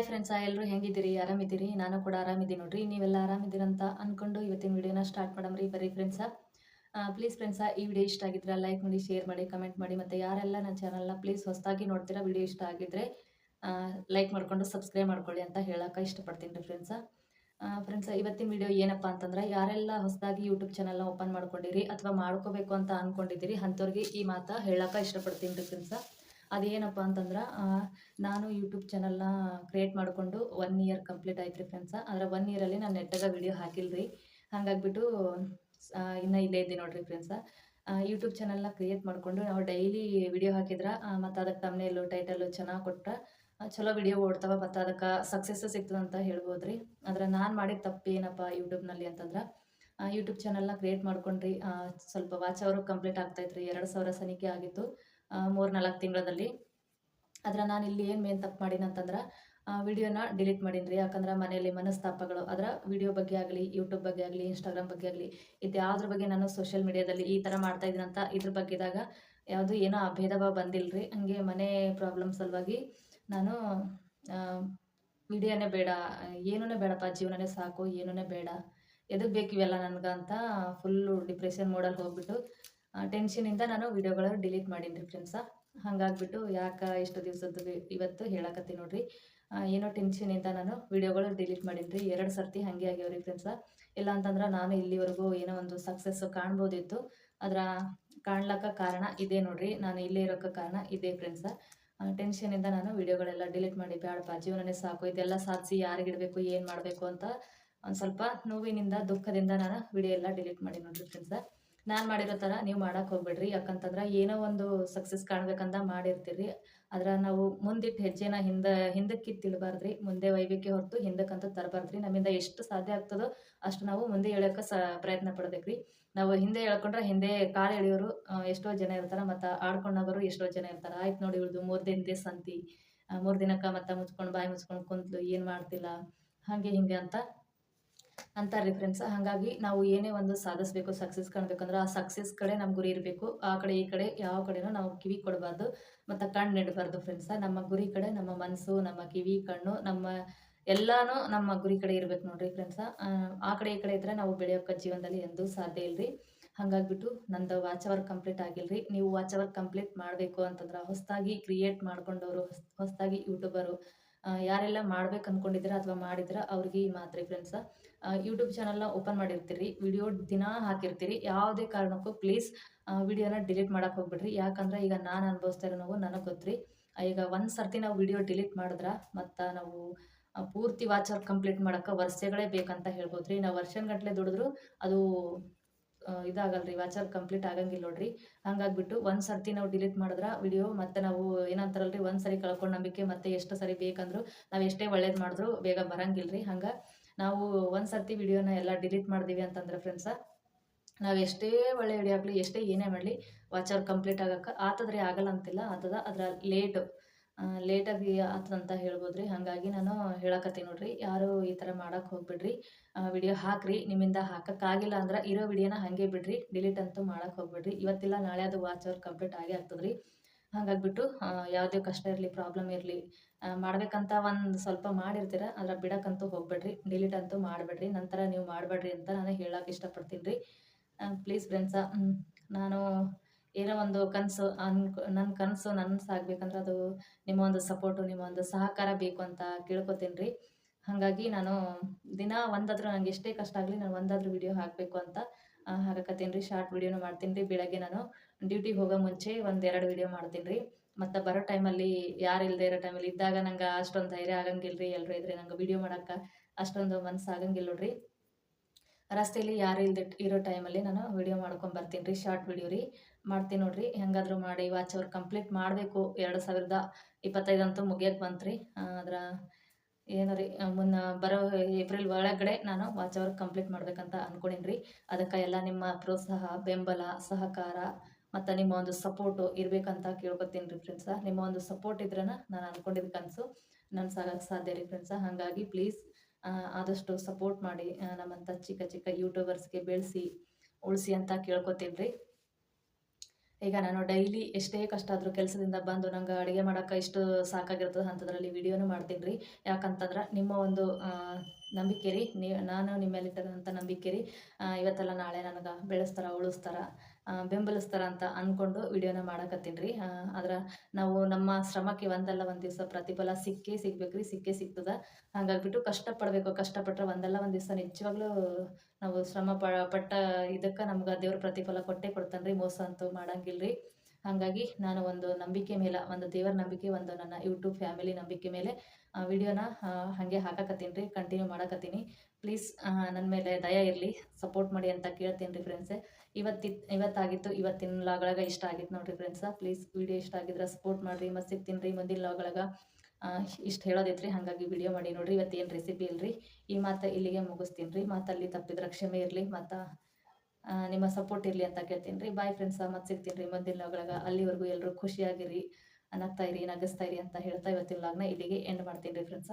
Hi friends ಎಲ್ಲರೂ ಹೆಂಗಿದ್ದೀರಿ? ಆರಾಮಿದ್ದೀರಿ? ನಾನು ಕೂಡ ಆರಾಮಿದ್ದೀನಿ ನೋಡ್ರಿ. ನೀವೆಲ್ಲ ಆರಾಮಿದ್ದೀರಂತ ಅಂದ್ಕೊಂಡು ಇವತ್ತಿನ ವಿಡಿಯೋನ ಸ್ಟಾರ್ಟ್ ಮಾಡಮ್ರಿ ಬರ್ರಿ ಫ್ರೆಂಡ್ಸ ಪ್ಲೀಸ್ ಫ್ರೆಂಡ್ಸ ಈ ವಿಡಿಯೋ ಇಷ್ಟ ಆಗಿದ್ರೆ ಲೈಕ್ ಮಾಡಿ ಶೇರ್ ಮಾಡಿ ಕಮೆಂಟ್ ಮಾಡಿ, ಮತ್ತು ಯಾರೆಲ್ಲ ನನ್ನ ಚಾನಲ್ನ ಪ್ಲೀಸ್ ಹೊಸದಾಗಿ ನೋಡ್ತೀರಾ, ವಿಡಿಯೋ ಇಷ್ಟ ಆಗಿದ್ರೆ ಲೈಕ್ ಮಾಡಿಕೊಂಡು ಸಬ್ಸ್ಕ್ರೈಬ್ ಮಾಡ್ಕೊಳ್ಳಿ ಅಂತ ಹೇಳಕ್ಕೆ ಇಷ್ಟಪಡ್ತೀನಿ ರೀ ಫ್ರೆಂಡ್ಸ ಫ್ರೆಂಡ್ಸ ಇವತ್ತಿನ ವಿಡಿಯೋ ಏನಪ್ಪ ಅಂತಂದ್ರೆ, ಯಾರೆಲ್ಲ ಹೊಸದಾಗಿ ಯೂಟ್ಯೂಬ್ ಚಾನಲ್ನ ಓಪನ್ ಮಾಡ್ಕೊಂಡಿರಿ, ಅಥವಾ ಮಾಡ್ಕೋಬೇಕು ಅಂತ ಅಂದ್ಕೊಂಡಿದ್ದೀರಿ ಅಂಥವ್ರಿಗೆ ಈ ಮಾತು ಹೇಳಕ್ಕೆ ಇಷ್ಟಪಡ್ತೀನಿ ರೀ ಫ್ರೆಂಡ್ಸ ಅದೇನಪ್ಪ ಅಂತಂದ್ರೆ ನಾನು ಯೂಟ್ಯೂಬ್ ಚಾನಲ್ನ ಕ್ರಿಯೇಟ್ ಮಾಡಿಕೊಂಡು ಒನ್ ಇಯರ್ ಕಂಪ್ಲೀಟ್ ಆಯ್ತು ರೀ ಫ್ರೆಂಡ್ಸ ಆದರೆ ಒನ್ ಇಯರಲ್ಲಿ ನಾನು ನೆಟ್ಟಾಗ ವಿಡಿಯೋ ಹಾಕಿಲ್ಲ ರೀ ಹಾಗಾಗ್ಬಿಟ್ಟು ಇನ್ನು ಇಲ್ಲೇ ಇದ್ದೀನಿ ನೋಡ್ರಿ ಫ್ರೆಂಡ್ಸ ಯೂಟ್ಯೂಬ್ ಚಾನಲ್ನ ಕ್ರಿಯೇಟ್ ಮಾಡಿಕೊಂಡು ನಾವು ಡೈಲಿ ವಿಡಿಯೋ ಹಾಕಿದ್ರೆ ಮತ್ತು ಅದಕ್ಕೆ ತಮ್ಮನೇಲು ಟೈಟಲು ಚೆನ್ನಾಗಿ ಕೊಟ್ರೆ ಚಲೋ ವಿಡಿಯೋ ಓಡ್ತಾವ ಮತ್ತು ಅದಕ್ಕೆ ಸಕ್ಸಸ್ಸು ಸಿಗ್ತದೆ ಅಂತ ಹೇಳ್ಬೋದು ರೀ ಆದ್ರೆ ನಾನು ಮಾಡಿದ ತಪ್ಪು ಏನಪ್ಪ ಯೂಟ್ಯೂಬ್ನಲ್ಲಿ ಅಂತಂದ್ರೆ ಯೂಟ್ಯೂಬ್ ಚಾನಲ್ನ ಕ್ರಿಯೇಟ್ ಮಾಡ್ಕೊಂಡ್ರಿ ಸ್ವಲ್ಪ ವಾಚ್ ಅವರು ಕಂಪ್ಲೀಟ್ ಆಗ್ತಾಯಿತ್ತು ರೀ ಎರಡು ಸಾವಿರ ಸನಿಕೆ ಆಗಿತ್ತು. ಮೂರು ನಾಲ್ಕು ತಿಂಗಳಲ್ಲಿ. ಆದ್ರೆ ನಾನು ಇಲ್ಲಿ ಏನು ಮೇನ್ ತಪ್ಪು ಮಾಡೀನಿ ಅಂತಂದ್ರೆ ವಿಡಿಯೋನ ಡಿಲೀಟ್ ಮಾಡೀನಿ ರೀ. ಯಾಕಂದ್ರೆ ಮನೆಯಲ್ಲಿ ಮನಸ್ತಾಪಗಳು ಅದರ ವಿಡಿಯೋ ಬಗ್ಗೆ ಆಗಲಿ ಯೂಟ್ಯೂಬ್ ಬಗ್ಗೆ ಆಗಲಿ ಇನ್ಸ್ಟಾಗ್ರಾಮ್ ಬಗ್ಗೆ ಆಗಲಿ ಇದು ಬಗ್ಗೆ ನಾನು ಸೋಷಿಯಲ್ ಮೀಡಿಯಾದಲ್ಲಿ ಈ ಥರ ಮಾಡ್ತಾ ಇದ್ದೀನಿ ಅಂತ ಇದ್ರ ಬಗ್ಗೆದಾಗ ಯಾವುದು ಏನೋ ಅಭೇದ ಭಾವ ಬಂದಿಲ್ಲ ರೀ ಹಂಗೆ ಮನೆ ಪ್ರಾಬ್ಲಮ್ ಸಲುವಾಗಿ ನಾನು ವಿಡಿಯೋನೇ ಬೇಡ. ಏನೂ ಬೇಡಪ್ಪ, ಜೀವನನೇ ಸಾಕು ಏನೂ ಬೇಡ. ಎದಕ್ಕೆ ಬೇಕು ಇವೆಲ್ಲ ನನಗೆ ಅಂತ ಫುಲ್ಲು ಡಿಪ್ರೆಷನ್ ಮೋಡಲ್ಲಿ ಹೋಗ್ಬಿಟ್ಟು ಟೆನ್ಷನಿಂದ ನಾನು ವಿಡಿಯೋಗಳು ಡಿಲೀಟ್ ಮಾಡೀನಿ ರೀ ಫ್ರೆಂಡ್ಸ ಹಾಗಾಗ್ಬಿಟ್ಟು ಯಾಕೆ ಇಷ್ಟು ದಿವಸದ್ದು ಇವತ್ತು ಹೇಳಕತ್ತೀನಿ ನೋಡ್ರಿ. ಏನೋ ಟೆನ್ಷನಿಂದ ನಾನು ವಿಡಿಯೋಗಳು ಡಿಲೀಟ್ ಮಾಡೀನಿ ಎರಡು ಸರ್ತಿ ಹಾಗೆ ಆಗ್ಯಾವ್ರಿ ಫ್ರೆಂಡ್ಸ ಇಲ್ಲ ಅಂತಂದ್ರೆ ನಾನು ಇಲ್ಲಿವರೆಗೂ ಏನೋ ಒಂದು ಸಕ್ಸಸ್ಸು ಕಾಣ್ಬೋದಿತ್ತು. ಅದರ ಕಾಣ್ಲಕ್ಕ ಕಾರಣ ಇದೇ ನೋಡ್ರಿ. ನಾನು ಇಲ್ಲೇ ಇರೋಕ್ಕೆ ಕಾರಣ ಇದೇ ಫ್ರೆಂಡ್ಸ ಟೆನ್ಷನಿಂದ ನಾನು ವಿಡಿಯೋಗಳೆಲ್ಲ ಡಿಲೀಟ್ ಮಾಡಿ ಬ್ಯಾಡಪ್ಪ. ಜೀವನನೇ ಸಾಕು. ಇದೆಲ್ಲ ಸಾಧಿಸಿ ಯಾರಿಗಿಡಬೇಕು ಏನು ಮಾಡಬೇಕು ಅಂತ ಒಂದು ಸ್ವಲ್ಪ ನೋವಿನಿಂದ, ದುಃಖದಿಂದ ನಾನು ವಿಡಿಯೋ ಎಲ್ಲ ಡಿಲೀಟ್ ಮಾಡಿ ನೋಡ್ರಿ ಫ್ರೆಂಡ್ಸ ನಾನು ಮಾಡಿರೋ ಥರ ನೀವು ಮಾಡಕ್ಕೆ ಹೋಗ್ಬೇಡ್ರಿ. ಯಾಕಂತಂದ್ರೆ ಏನೋ ಒಂದು ಸಕ್ಸಸ್ ಕಾಣ್ಬೇಕಂತ ಮಾಡಿರ್ತೀರಿ. ಆದ್ರೆ ನಾವು ಮುಂದಿಟ್ಟು ಹೆಜ್ಜೆನ ಹಿಂದೆ ಹಿಂದಕ್ಕಿತ್ತಿಡಬಾರ್ದ್ರಿ ಮುಂದೆ ಒಯ್ಬೇಕೆ ಹೊರತು ಹಿಂದಕ್ಕಂತ ತರಬಾರ್ದ್ರಿ. ನಮ್ಮಿಂದ ಎಷ್ಟು ಸಾಧ್ಯ ಆಗ್ತದೋ ಅಷ್ಟು ನಾವು ಮುಂದೆ ಹೇಳೋಕೆ ಸ, ಪ್ರಯತ್ನ ಪಡ್ಬೇಕ್ರಿ. ನಾವು ಹಿಂದೆ ಹೇಳ್ಕೊಂಡ್ರೆ ಹಿಂದೆ ಕಾಲು ಎಳೆಯೋರು ಎಷ್ಟೋ ಜನ ಇರ್ತಾರೆ ಮತ್ತು ಆಡ್ಕೊಂಡವರು ಎಷ್ಟೋ ಜನ ಇರ್ತಾರೆ. ಆಯ್ತು ನೋಡಿ ಇಳ್ದು ಮೂರು ದಿನದೇ ಸಂತಿ ಮೂರು ದಿನಕ್ಕೆ ಮತ್ತೆ ಮುಚ್ಕೊಂಡು ಬಾಯಿ ಮುಚ್ಕೊಂಡು ಕುಂತ್ಲು, ಏನು ಮಾಡ್ತಿಲ್ಲ? ಹಾಗೆ ಹಿಂಗೆ ಅಂತ ಅಂತಾರೆ ರೆಫರೆನ್ಸ್ ಹಾಗಾಗಿ ನಾವು ಏನೇ ಒಂದು ಸಾಧಿಸ್ಬೇಕು ಸಕ್ಸಸ್ ಕಾಣ್ಬೇಕಂದ್ರೆ ಆ ಸಕ್ಸಸ್ ಕಡೆ ನಮ್ಮ ಗುರಿ ಇರಬೇಕು. ಆ ಕಡೆ, ಈ ಕಡೆ, ಯಾವ ಕಡೆನೂ ನಾವು ಕಿವಿ ಕೊಡಬಾರ್ದು. ಮತ್ತು ಕಣ್ಣು ನೆಡಬಾರ್ದು ಫ್ರೆಂಡ್ಸ ನಮ್ಮ ಗುರಿ ಕಡೆ, ನಮ್ಮ ಮನಸ್ಸು ನಮ್ಮ ಕಿವಿ, ಕಣ್ಣು, ನಮ್ಮ ಎಲ್ಲಾನು ನಮ್ಮ ಗುರಿ ಕಡೆ ಇರ್ಬೇಕು ನೋಡ್ರಿ ಫ್ರೆಂಡ್ಸ ಆ ಕಡೆ, ಈ ಕಡೆ ಇದ್ರೆ ನಾವು ಬೆಳೆಯೋಕೆ ಜೀವನದಲ್ಲಿ ಎಂದೂ ಸಾಧ್ಯ ಇಲ್ರಿ. ಹಾಗಾಗ್ಬಿಟ್ಟು ನಂದು ವಾಚ್ ಅವರ್ ಕಂಪ್ಲೀಟ್ ಆಗಿಲ್ರಿ. ನೀವು ವಾಚ್ ಅವರ್ ಕಂಪ್ಲೀಟ್ ಮಾಡಬೇಕು ಅಂತಂದ್ರೆ ಹೊಸದಾಗಿ ಕ್ರಿಯೇಟ್ ಮಾಡ್ಕೊಂಡವರು ಹೊಸದಾಗಿ ಯೂಟ್ಯೂಬರು ಯಾರೆಲ್ಲ ಮಾಡ್ಬೇಕು ಅನ್ಕೊಂಡಿದ್ರ ಅಥವಾ ಮಾಡಿದ್ರ ಅವ್ರಿಗೆ ಈ ಮಾತ್ರಿ ಫ್ರೆಂಡ್ಸ ಯೂಟ್ಯೂಬ್ ಚಾನಲ್ನ ಓಪನ್ ಮಾಡಿರ್ತೀರಿ ವಿಡಿಯೋ ದಿನ ಹಾಕಿರ್ತೀರಿ. ಯಾವುದೇ ಕಾರಣಕ್ಕೂ ಪ್ಲೀಸ್ ವಿಡಿಯೋನ ಡಿಲೀಟ್ ಮಾಡೋಕೆ ಹೋಗ್ಬಿಡ್ರಿ. ಯಾಕಂದ್ರೆ ಈಗ ನಾನು ಅನುಭವಿಸ್ತಾ ಇರೋ ನನಗೆ ಗೊತ್ತ್ರಿ. ಈಗ ಒಂದು ಸರ್ತಿ ನಾವು ವಿಡಿಯೋ ಡಿಲೀಟ್ ಮಾಡಿದ್ರೆ ಮತ್ತು ನಾವು ಪೂರ್ತಿ ವಾಚರ್ ಕಂಪ್ಲೀಟ್ ಮಾಡೋಕೆ ವರ್ಷಗಳೇ ಬೇಕಂತ ಹೇಳ್ಬೋದು ರೀ ನಾವು ವರ್ಷಗಟ್ಟಲೆ ದುಡಿದ್ರು ಅದು ಇದಾಗಲ್ರಿ ವಾಚರ್ ಕಂಪ್ಲೀಟ್ ಆಗಂಗಿಲ್ಲ ನೋಡ್ರಿ. ಹಂಗಾಗ್ಬಿಟ್ಟು ಒಂದು ಸರ್ತಿ ನಾವು ಡಿಲೀಟ್ ಮಾಡಿದ್ರ ವಿಡಿಯೋ ಮತ್ತೆ ನಾವು ಏನಂತಾರಲ್ರಿ, ಒಂದು ಸರಿ ಕಳ್ಕೊಂಡು ನಂಬಿಕೆ ಮತ್ತೆ ಎಷ್ಟು ಸರಿ ಬೇಕಂದ್ರು ನಾವು ಎಷ್ಟೇ ಒಳ್ಳೇದು ಮಾಡಿದ್ರು ಬೇಗ ಬರಂಗಿಲ್ರಿ. ಹಂಗೆ ನಾವು ಒಂದು ಸರ್ತಿ ವಿಡಿಯೋನ ಎಲ್ಲ ಡಿಲೀಟ್ ಮಾಡಿದೀವಿ ಅಂತಂದ್ರೆ ಫ್ರೆಂಡ್ಸ ನಾವು ಎಷ್ಟೇ ಒಳ್ಳೆ ವಿಡಿಯೋ ಆಗಲಿ, ಎಷ್ಟೇ ಏನೇ ಮಾಡಲಿ ವಾಚರ್ ಕಂಪ್ಲೀಟ್ ಆಗಕ್ಕ ಆತದ್ರೆ ಆಗಲ್ಲ ಅಂತಿಲ್ಲ, ಆತದ ಅದ್ರ ಲೇಟು ಲೇಟಾಗಿ ಅಂತ ಹೇಳ್ಬೋದು ರೀ ಹಾಗಾಗಿ ನಾನು ಹೇಳಕತ್ತೀನಿ ನೋಡ್ರಿ. ಯಾರು ಈ ಥರ ಮಾಡೋಕೆ ಹೋಗ್ಬಿಡ್ರಿ. ವಿಡಿಯೋ ಹಾಕ್ರಿ. ನಿಮ್ಮಿಂದ ಹಾಕಕ್ಕಾಗಿಲ್ಲ ಅಂದ್ರೆ ಇರೋ ವಿಡಿಯೋನ ಹಾಗೆ ಬಿಡ್ರಿ. ಡಿಲೀಟ್ ಅಂತೂ ಮಾಡಕ್ಕೆ ಹೋಗ್ಬಿಡ್ರಿ. ಇವತ್ತಿಲ್ಲ, ನಾಳೆ ಅದು ವಾಚ್ ಅವ್ರು ಕಂಪ್ಲೀಟ್ ಆಗೇ ಆಗ್ತದೆ ರೀ ಹಾಗಾಗ್ಬಿಟ್ಟು ಯಾವುದೇ ಕಷ್ಟ ಇರಲಿ ಪ್ರಾಬ್ಲಮ್ ಇರಲಿ ಮಾಡಬೇಕಂತ ಒಂದು ಸ್ವಲ್ಪ ಮಾಡಿರ್ತೀರ, ಅದ್ರ ಬಿಡಕ್ಕಂತೂ ಹೋಗ್ಬೇಡ್ರಿ. ಡಿಲೀಟ್ ಅಂತೂ ಮಾಡಬೇಡ್ರಿ. ನಂತರ ನೀವು ಮಾಡಬೇಡ್ರಿ ಅಂತ ನಾನು ಹೇಳಕ್ಕೆ ಇಷ್ಟಪಡ್ತೀನಿ ರೀ. ಪ್ಲೀಸ್ ಫ್ರೆಂಡ್ಸ ನಾನು ಏನೋ ಒಂದು ಕನಸು ಅನ್ಕೊ ನನ್ನ ಕನಸು ನನಸಾಗ್ಬೇಕಂದ್ರೆ ಅದು ನಿಮ್ಮ ಒಂದು ಸಪೋರ್ಟು ನಿಮ್ಮ ಒಂದು ಸಹಕಾರ ಬೇಕು ಅಂತ ಕೇಳ್ಕೊತೀನಿ ರೀ. ಹಾಗಾಗಿ ನಾನು ದಿನ ಒಂದಾದರೂ ನಂಗೆ ಎಷ್ಟೇ ಕಷ್ಟ ಆಗಲಿ ನಾನು ಒಂದಾದರೂ ವಿಡಿಯೋ ಹಾಕಬೇಕು ಅಂತ ಹಾಕಕತ್ತೀನಿ ರೀ. ಶಾರ್ಟ್ ವಿಡಿಯೋನು ಮಾಡ್ತೀನಿ ರೀ. ಬೆಳಗ್ಗೆ ನಾನು ಡ್ಯೂಟಿಗೆ ಹೋಗೋ ಮುಂಚೆ ಒಂದು ಎರಡು ವಿಡಿಯೋ ಮಾಡ್ತೀನಿ ರೀ. ಮತ್ತು ಬರೋ ಟೈಮಲ್ಲಿ ಯಾರು ಇಲ್ಲದೆ ಇರೋ ಟೈಮಲ್ಲಿ ಇದ್ದಾಗ ನಂಗೆ ಅಷ್ಟೊಂದು ಧೈರ್ಯ ಆಗಂಗಿಲ್ಲ ರೀ ಎಲ್ಲರೂ ಇದ್ರೆ ನಂಗೆ ವಿಡಿಯೋ ಮಾಡೋಕೆ ಅಷ್ಟೊಂದು ಮನಸ್ಸು ಆಗಂಗಿಲ್ಲ ನೋಡ್ರಿ. ರಸ್ತೆಯಲ್ಲಿ ಯಾರು ಇಲ್ದೆ ಇರೋ ಟೈಮಲ್ಲಿ ನಾನು ವಿಡಿಯೋ ಮಾಡ್ಕೊಂಡು ಬರ್ತೀನಿ ರೀ ಶಾರ್ಟ್ ವಿಡಿಯೋ ರೀ. ಮಾಡ್ತೀನಿ ನೋಡ್ರಿ, ಹೆಂಗಾದರೂ ಮಾಡಿ ವಾಚ್ ಅವ್ರು ಕಂಪ್ಲೀಟ್ ಮಾಡಬೇಕು. ಎರಡು ಸಾವಿರದ ಇಪ್ಪತ್ತೈದಂತೂ ಮುಗಿಯೋಕ್ಕೆ ಬಂತು ರೀ. ಅದರ ಏನೋ ರೀ ಮುನ್ನ ಬರೋ ಏಪ್ರಿಲ್ ಒಳಗಡೆ ನಾನು ವಾಚ್ ಅವರ್ ಕಂಪ್ಲೀಟ್ ಮಾಡ್ಬೇಕಂತ ಅಂದ್ಕೊಂಡಿನಿ ರೀ. ಅದಕ್ಕೆ ಎಲ್ಲ ನಿಮ್ಮ ಪ್ರೋತ್ಸಾಹ, ಬೆಂಬಲ, ಸಹಕಾರ ಮತ್ತು ನಿಮ್ಮ ಒಂದು ಸಪೋರ್ಟು ಇರಬೇಕಂತ ಕೇಳ್ಕೊತೀನಿ ರೀ ಫ್ರೆಂಡ್ಸ ನಿಮ್ಮ ಒಂದು ಸಪೋರ್ಟ್ ಇದ್ರನ ನಾನು ಅಂದ್ಕೊಂಡಿದ್ದ ಕನಸು ನನ್ನ ಸಾಗಕ್ಕೆ ಸಾಧ್ಯ ರೀ ಫ್ರೆಂಡ್ಸ ಹಾಗಾಗಿ ಪ್ಲೀಸ್ ಆದಷ್ಟು ಸಪೋರ್ಟ್ ಮಾಡಿ ನಮ್ಮಂತ ಚಿಕ್ಕ ಚಿಕ್ಕ ಯೂಟ್ಯೂಬರ್ಸ್ಗೆ ಬೆಳೆಸಿ, ಉಳಿಸಿ ಅಂತ ಕೇಳ್ಕೊತೀನಿ ಈಗ ನಾನು ಡೈಲಿ ಎಷ್ಟೇ ಕಷ್ಟ ಆದರೂ ಕೆಲಸದಿಂದ ಬಂದು ನಂಗೆ ಅಡುಗೆ ಮಾಡೋಕೆ ಇಷ್ಟು ಸಾಕಾಗಿರ್ತದೆ ಅಂಥದ್ರಲ್ಲಿ ವಿಡಿಯೋನು ಮಾಡ್ತೀನಿ ರೀ ಯಾಕಂತಂದ್ರೆ ನಿಮ್ಮ ಒಂದು ನಂಬಿಕೆ ರೀ ನೀವು ನಾನು ನಿಮ್ಮ ಮೇಲೆ ಇಟ್ಟಂಥ ನಂಬಿಕೆ ರೀ ಇವತ್ತೆಲ್ಲ ನಾಳೆ ನನಗೆ ಬೆಳೆಸ್ತಾರ, ಉಳಿಸ್ತಾರ ಬೆಂಬಲಿಸ್ತಾರ ಅಂತ ಅಂದ್ಕೊಂಡು ವಿಡಿಯೋನ ಮಾಡಕತ್ತೀನಿ ರೀ ಆದ್ರೆ ನಾವು ನಮ್ಮ ಶ್ರಮಕ್ಕೆ ಒಂದಲ್ಲ ಒಂದು ದಿವಸ ಪ್ರತಿಫಲ ಸಿಕ್ಕೇ ಸಿಗ್ಬೇಕ್ರಿ, ಸಿಕ್ಕೇ ಸಿಗ್ತದ. ಹಾಗಾಗ್ಬಿಟ್ಟು ಕಷ್ಟಪಡಬೇಕು, ಕಷ್ಟಪಟ್ರೆ ಒಂದಲ್ಲ ಒಂದು ದಿವಸ ನಿಜವಾಗ್ಲೂ ನಾವು ಶ್ರಮ ಪಟ್ಟ ಇದಕ್ಕೆ ನಮ್ಗೆ ದೇವ್ರ ಪ್ರತಿಫಲ ಕೊಟ್ಟೇ ಕೊಡ್ತಾನೆ ರೀ ಮೋಸ ಅಂತೂ ಮಾಡಂಗಿಲ್ರಿ. ಹಾಗಾಗಿ ನಾನು ಒಂದು ನಂಬಿಕೆ ಮೇಲೆ, ಒಂದು ದೇವರ ನಂಬಿಕೆ, ಒಂದು ನನ್ನ ಯೂಟ್ಯೂಬ್ ಫ್ಯಾಮಿಲಿ ನಂಬಿಕೆ ಮೇಲೆ ವಿಡಿಯೋನ ಹಾಗೆ ಹಾಕಕತ್ತೀನಿ ರೀ ಕಂಟಿನ್ಯೂ ಮಾಡಕತ್ತೀನಿ ಪ್ಲೀಸ್ ನನ್ನ ಮೇಲೆ ದಯ ಇರಲಿ ಸಪೋರ್ಟ್ ಮಾಡಿ ಅಂತ ಕೇಳ್ತೀನಿ ರೀ ಫ್ರೆಂಡ್ಸೆ ಇವತ್ತಿ ಇವತ್ತಾಗಿತ್ತು, ಇವತ್ತಿನ ಲಾಗಳಾಗ ಇಷ್ಟ ಆಗಿತ್ತು ನೋಡ್ರಿ ಫ್ರೆಂಡ್ಸ ಪ್ಲೀಸ್ ವಿಡಿಯೋ ಇಷ್ಟ ಆಗಿದ್ರೆ ಸಪೋರ್ಟ್ ಮಾಡಿರಿ, ಮತ್ತೆ ಸಿಗ್ತೀನಿ ರೀ ಮುಂದಿನ ಲಾಗಳಾಗ. ಇಷ್ಟು ಹೇಳೋದೈತ್ರಿ, ಹಾಗಾಗಿ ವಿಡಿಯೋ ಮಾಡಿ ನೋಡ್ರಿ ಇವತ್ತೇನು ರೆಸಿಪಿ ಇಲ್ರಿ. ಈ ಮಾತು ಇಲ್ಲಿಗೆ ಮುಗಿಸ್ತೀನಿ ರೀ ಮಾತಲ್ಲಿ ತಪ್ಪಿದ್ರೆ ಕ್ಷಮೆ ಇರಲಿ, ಮತ್ತು ನಿಮ್ಮ ಸಪೋರ್ಟ್ ಇರಲಿ ಅಂತ ಕೇಳ್ತೀನಿ ರೀ. ಬಾಯ್ ಫ್ರೆಂಡ್ಸ ಮತ್ತೆ ಸಿಗ್ತೀನಿ ರೀ ಮುಂದಿನ ಲಾಗಳಾಗ. ಅಲ್ಲಿವರೆಗೂ ಎಲ್ಲರೂ ಖುಷಿಯಾಗಿರಿ ನಗ್ತಾ ಇರಿ, ನಗಿಸ್ತಾ ಇರಿ ಅಂತ ಹೇಳ್ತಾ ಇವತ್ತಿನ ಲಾಗ್ನ ಇಲ್ಲಿಗೆ ಎಂಡ್ ಮಾಡ್ತೀನಿ ರೀ ಫ್ರೆಂಡ್ಸ